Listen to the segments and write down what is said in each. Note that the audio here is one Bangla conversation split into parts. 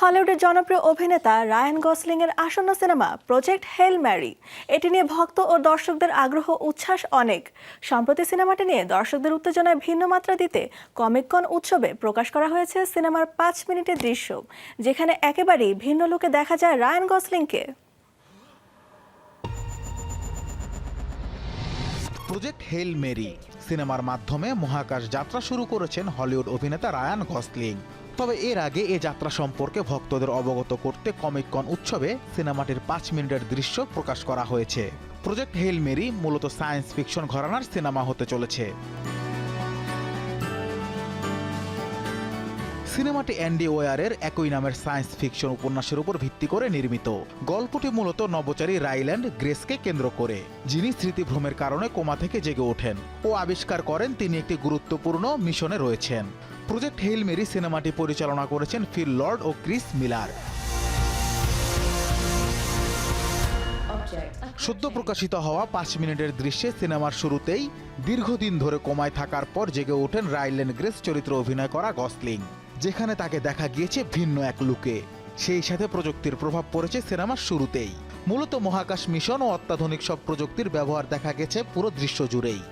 হলিউডের জনপ্রিয় অভিনেতা রায়ান গসলিং এর আসন্ন সিনেমা প্রজেক্ট হেল ম্যারি। এটি নিয়ে ভক্ত ও দর্শকদের আগ্রহ উচ্ছ্বাস অনেক। সম্প্রতি সিনেমাটি নিয়ে দর্শকদের উত্তেজনায় ভিন্ন মাত্রা দিতে কমিককন উৎসবে প্রকাশ করা হয়েছে সিনেমার পাঁচ মিনিটের দৃশ্য, যেখানে একেবারেই ভিন্ন লোকে দেখা যায় রায়ান গসলিংকে। প্রজেক্ট হেল মেরি সিনেমার মাধ্যমে মহাকাশ যাত্রা শুরু করেছেন হলিউড অভিনেতা রায়ান গসলিং। তবে এর আগে এ যাত্রা সম্পর্কে ভক্তদের অবগত করতে কমিক কন উৎসবে সিনেমাটির পাঁচ মিনিটের দৃশ্য প্রকাশ করা হয়েছে। প্রজেক্ট হেল মেরি মূলত সায়েন্স ফিকশন ঘরানার সিনেমা হতে চলেছে। সিনেমাটি অ্যান্ডি ওয়ারের একই নামের সায়েন্স ফিকশন উপন্যাসের উপর ভিত্তি করে নির্মিত। গল্পটি মূলত নবচারী রাইল্যান্ড গ্রেসকে কেন্দ্র করে, যিনি স্মৃতিভ্রমের কারণে কোমা থেকে জেগে ওঠেন ও আবিষ্কার করেন তিনি একটি গুরুত্বপূর্ণ মিশনে রয়েছেন। প্রজেক্ট হেল মেরি সিনেমাটি পরিচালনা করেছেন ফিল লর্ড ও ক্রিস মিলার। সদ্য প্রকাশিত হওয়া পাঁচ মিনিটের দৃশ্যে সিনেমার শুরুতেই দীর্ঘদিন ধরে কোমায় থাকার পর জেগে ওঠেন রাইলেন গ্রেস চরিত্র অভিনয় করা গসলিং যেখানে তাকে দেখা গিয়েছে ভিন্ন এক লুকে। সেই সাথে প্রযুক্তির প্রভাব পড়েছে সিনেমার শুরুতেই। মূলত মহাকাশ মিশন ও অত্যাধুনিক সব প্রযুক্তির ব্যবহার দেখা গেছে পুরো দৃশ্য জুড়েই।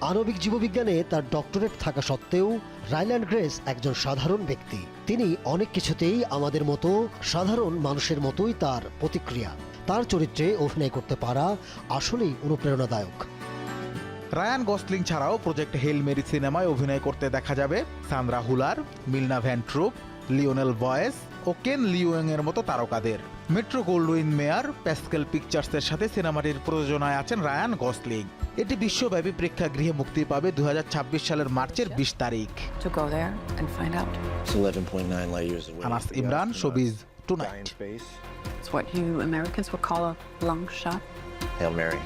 আণবিক জীববিজ্ঞানে তার ডক্টরেট থাকা সত্ত্বেও রাইল্যান্ড গ্রেস একজন সাধারণ ব্যক্তি। তিনি অনেক কিছুতেই আমাদের মতো সাধারণ মানুষের মতোই তার প্রতিক্রিয়া। তার চরিত্রে অভিনয় করতে পারা আসলেই অনুপ্রেরণাদায়ক। রায়ান গসলিং ছাড়াও প্রজেক্ট হেল মেরি সিনেমায় অভিনয় করতে দেখা যাবে Sandra Hüller, Milana Vayntrub Lionel Boyce ও কেন লিওয়েং এর মতো তারকাদের মেট্রো গোল্ডউইন মেয়ার প্যাসকেল পিকচার্সের সাথে সিনেমাটির প্রযোজনায় আছেন রায়ান গসলিং এটি বিশ্বব্যাপী প্রেক্ষাগৃহে মুক্তি পাবে দুই হাজার ছাব্বিশ সালের মার্চের বিশ তারিখ to go there and find out. It's 11.9 light years away. Anas Imran showbiz tonight. It's what you Americans would call a long shot. Hail Mary.